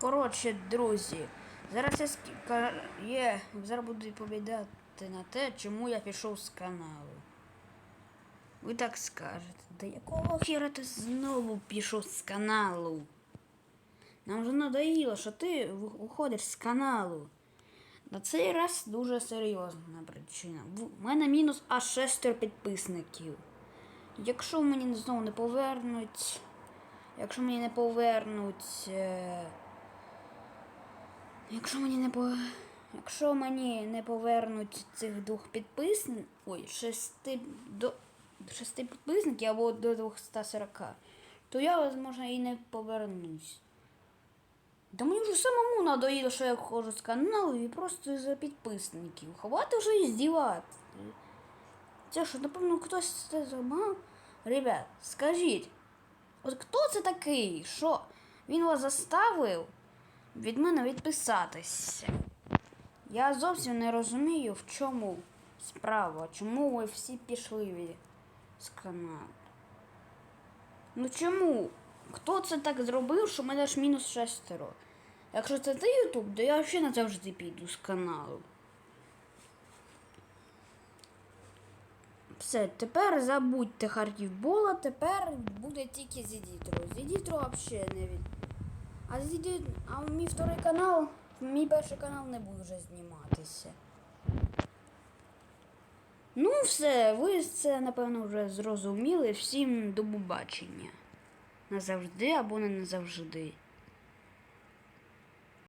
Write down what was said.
Коротше, друзі, зараз я ск- є, зараз буду відповідати на те, чому я пішов з каналу. Ви так скажете, да якого хіра ти знову пішов з каналу? Нам вже надоїло, що ти виходиш з каналу. На цей раз дуже серйозна причина. В мене мінус аж шестеро підписників. Якщо мені знову не повернуть. Якщо мені не повернуть. Якщо мені не по... Якщо мені не повернуть цих двох підписників. Ой, шести до шести підписників або до 240, то я, можна, і не повернусь. Да мені вже самому надоїло, що я ходжу з каналу і просто за підписників. Ховати вже і здівати. Це що, напевно, хтось це зламав? Ребят, скажіть, от хто це такий? Що? Він вас заставив від мене відписатися? Я зовсім не розумію, в чому справа, чому ви всі пішли з каналу. Ну чому? Хто це так зробив, що мене аж мінус шестеро? Якщо це ти Ютуб, то я взагалі назавжди піду з каналу. Все, тепер забудьте Харківбола, тепер буде тільки Зідітро. Зідітро взагалі не від. А Зіді... А мій второй канал, мій перший канал не буде вже зніматися. Ну, все, ви це, напевно, вже зрозуміли. Всім до побачення. Назавжди або не назавжди.